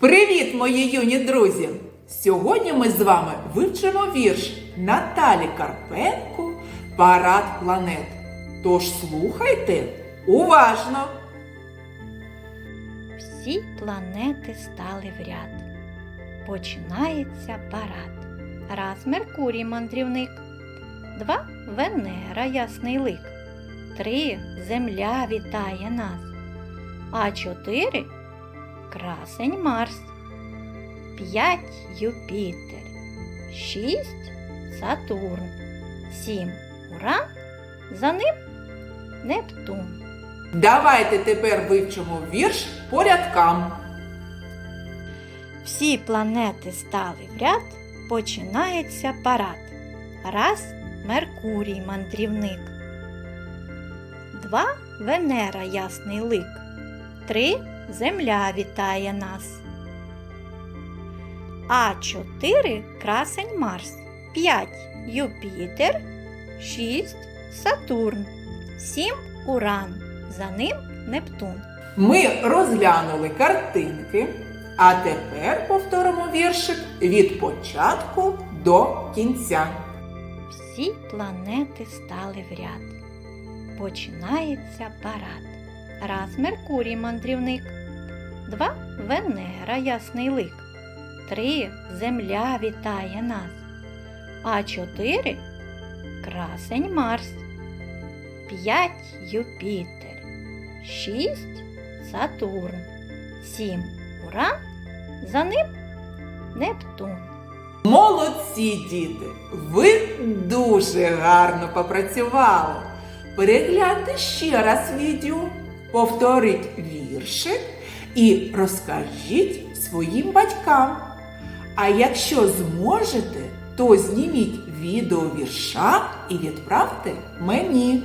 Привіт, мої юні друзі! Сьогодні ми з вами вивчимо вірш Наталі Карпенко Парад планет. Тож слухайте уважно! Всі планети стали в ряд. Починається парад. Раз Меркурій мандрівник, два Венера ясний лик, три Земля вітає нас, а чотири красень Марс, п'ять Юпітер, шість Сатурн, сім Уран, за ним Нептун. Давайте тепер вивчимо вірш по рядкам. Всі планети стали в ряд, починається парад. Раз Меркурій мандрівник. Два Венера ясний лик. Три Земля вітає нас. А чотири красень Марс. П'ять Юпітер. Шість Сатурн. Сім Уран. За ним Нептун. Ми розглянули картинки, а тепер повторимо віршик від початку до кінця. Всі планети стали в ряд. Починається парад. Раз Меркурій мандрівник, два Венера ясний лик, три Земля вітає нас, а чотири красень Марс, п'ять Юпітер, шість Сатурн, сім Уран, за ним Нептун. Молодці, діти! Ви дуже гарно попрацювали. Перегляньте ще раз відео, повторіть віршик і розкажіть своїм батькам. А якщо зможете, то зніміть відео вірша і відправте мені.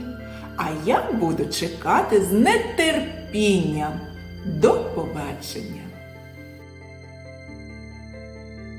А я буду чекати з нетерпінням. До побачення!